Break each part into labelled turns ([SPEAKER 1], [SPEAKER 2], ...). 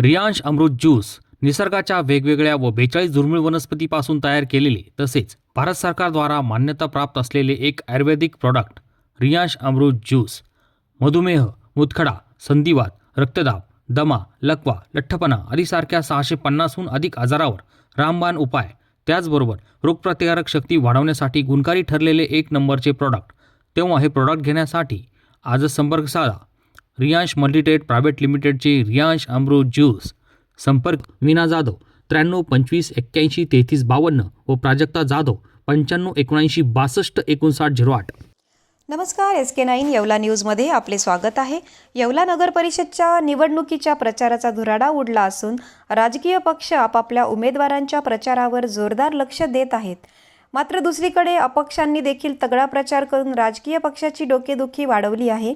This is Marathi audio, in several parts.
[SPEAKER 1] रियांश अमृत ज्यूस निसर्गाच्या वेगवेगळ्या व बेचाळीस दुर्मिळ वनस्पतीपासून तयार केलेले तसेच भारत सरकारद्वारा मान्यता प्राप्त असलेले एक आयुर्वेदिक प्रॉडक्ट रियांश अमृत ज्यूस. मधुमेह मुतखडा संधिवात रक्तदाब दमा लकवा लठ्ठपणा आदीसारख्या सहाशे पन्नासहून अधिक आजारावर रामबाण उपाय. त्याचबरोबर रोगप्रतिकारक शक्ती वाढवण्यासाठी गुणकारी ठरलेले एक नंबरचे प्रॉडक्ट तेव्हा हे प्रॉडक्ट घेण्यासाठी आजच संपर्क साधा रियांश मल्टीटेड प्रायव्हेट लिमिटेडचे रियांश अमृत ज्यूस. संपर्क मीना जाधव त्र्याण्णव पंचवीस एक्क्याऐंशी तेहतीस बावन्न व प्राजक्ता जाधव पंच्याण्णव एकोणऐंशी बासष्ट एकोणसाठ झिरो आठ.
[SPEAKER 2] नमस्कार एस के नाईन येवला न्यूजमध्ये आपले स्वागत आहे. येवला नगर परिषदच्या निवडणुकीच्या प्रचाराचा धुराडा उडला असून राजकीय पक्ष आपापल्या उमेदवारांच्या प्रचारावर जोरदार लक्ष देत आहेत. मात्र दुसरीकडे अपक्षांनी देखील तगडा प्रचार करून राजकीय पक्षाची डोकेदुखी वाढवली आहे.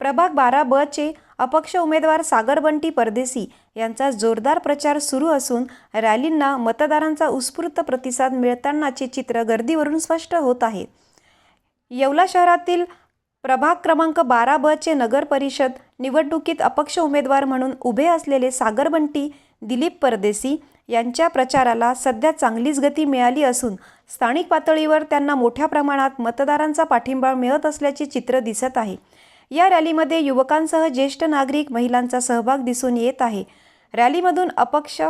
[SPEAKER 2] प्रभाग बारा ब चे अपक्ष उमेदवार सागरबंटी परदेसी यांचा जोरदार प्रचार सुरू असून रॅलींना मतदारांचा उत्स्फूर्त प्रतिसाद मिळतानाचे चित्र गर्दीवरून स्पष्ट होत आहे. येवला शहरातील प्रभाग क्रमांक बारा ब चे नगर परिषद निवडणुकीत अपक्ष उमेदवार म्हणून उभे असलेले सागरबंटी दिलीप परदेसी यांच्या प्रचाराला सध्या चांगलीच गती मिळाली असून स्थानिक पातळीवर त्यांना मोठ्या प्रमाणात मतदारांचा पाठिंबा मिळत असल्याचे चित्र दिसत आहे. या रॅलीमध्ये युवकांसह ज्येष्ठ नागरिक महिलांचा सहभाग दिसून येत आहे. रॅलीमधून अपक्ष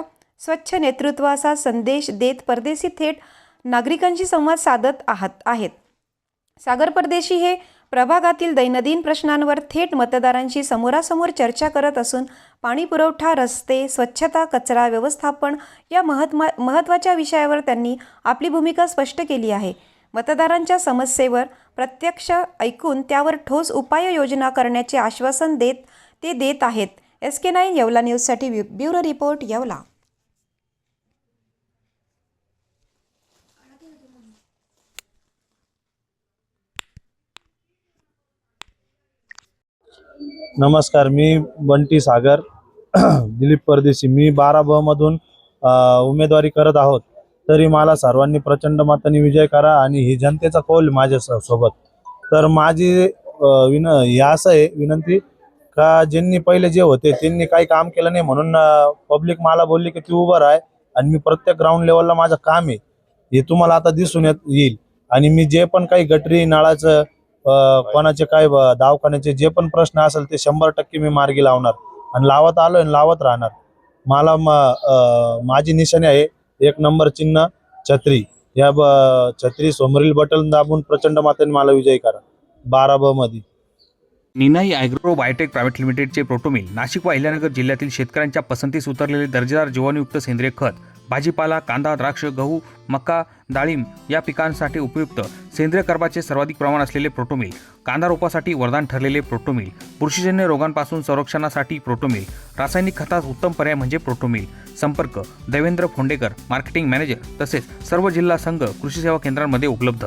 [SPEAKER 2] स्वच्छ नेतृत्व असा संदेश देत परदेशी थेट नागरिकांशी संवाद साधत आहात आहेत. सागर परदेशी हे प्रभागातील दैनंदिन प्रश्नांवर थेट मतदारांशी समोरासमोर चर्चा करत असून पाणी पुरवठा रस्ते स्वच्छता कचरा व्यवस्थापन या महत्मा महत्त्वाच्या विषयावर त्यांनी आपली भूमिका स्पष्ट केली आहे. मतदारांच्या समस्येवर प्रत्यक्ष ऐकून त्यावर ठोस उपाययोजना करण्याचे आश्वासन देत ते देत आहेत. एस के नाईन येवला न्यूजसाठी ब्यु- ब्युरो रिपोर्ट येवला.
[SPEAKER 3] नमस्कार मी बंटी सागर दिलीप परदेशी. मी बारा ब मधून उमेदवारी करत आहोत. तरी मला सर्वांनी प्रचंड मताने विजय करा आणि ही जनतेचा कौल माझ्या सोबत. तर माझी विन हे असं आहे विनंती का ज्यांनी पहिले जे होते त्यांनी काही काम केलं नाही म्हणून पब्लिक मला बोलली की ती उभं राह आणि मी प्रत्येक ग्राउंड लेवलला माझं काम आहे. हे तुम्हाला आता दिसून येत येईल. आणि मी जे पण काही गटरी नळाचं कोणाचे काय दवाखान्याचे जे पण प्रश्न असेल ते शंभर टक्के मी मार्गी लावणार. आणि लावत आलोय आणि लावत राहणार. मला माझी निशाणी आहे एक नंबर चिन्ह छत्री. या ब- छत्री समोरील बटन दाबून प्रचंड मातेने मला विजयी करा. बारा ब मध्ये
[SPEAKER 1] निनाई ॲग्रो बायोटेक प्रायव्हेट लिमिटेडचे प्रोटोमिल. नाशिक व अहिल्यानगर जिल्ह्यातील शेतकऱ्यांच्या पसंतीस उतरलेले दर्जेदार जीवाणूयुक्त सेंद्रिय खत भाजीपाला कांदा द्राक्ष गहू मका डाळिंब या पिकांसाठी उपयुक्त. सेंद्रिय कर्बाचे सर्वाधिक प्रमाण असलेले प्रोटोमिल. कांदा रोपासाठी वरदान ठरलेले प्रोटोमिल. बुरशीजन्य रोगांपासून संरक्षणासाठी प्रोटोमिल. रासायनिक खतात उत्तम पर्याय म्हणजे प्रोटोमिल. संपर्क. देवेंद्र फोंडेकर मार्केटिंग मॅनेजर तसेच सर्व जिल्हा संघ कृषी सेवा केंद्रांमध्ये उपलब्ध.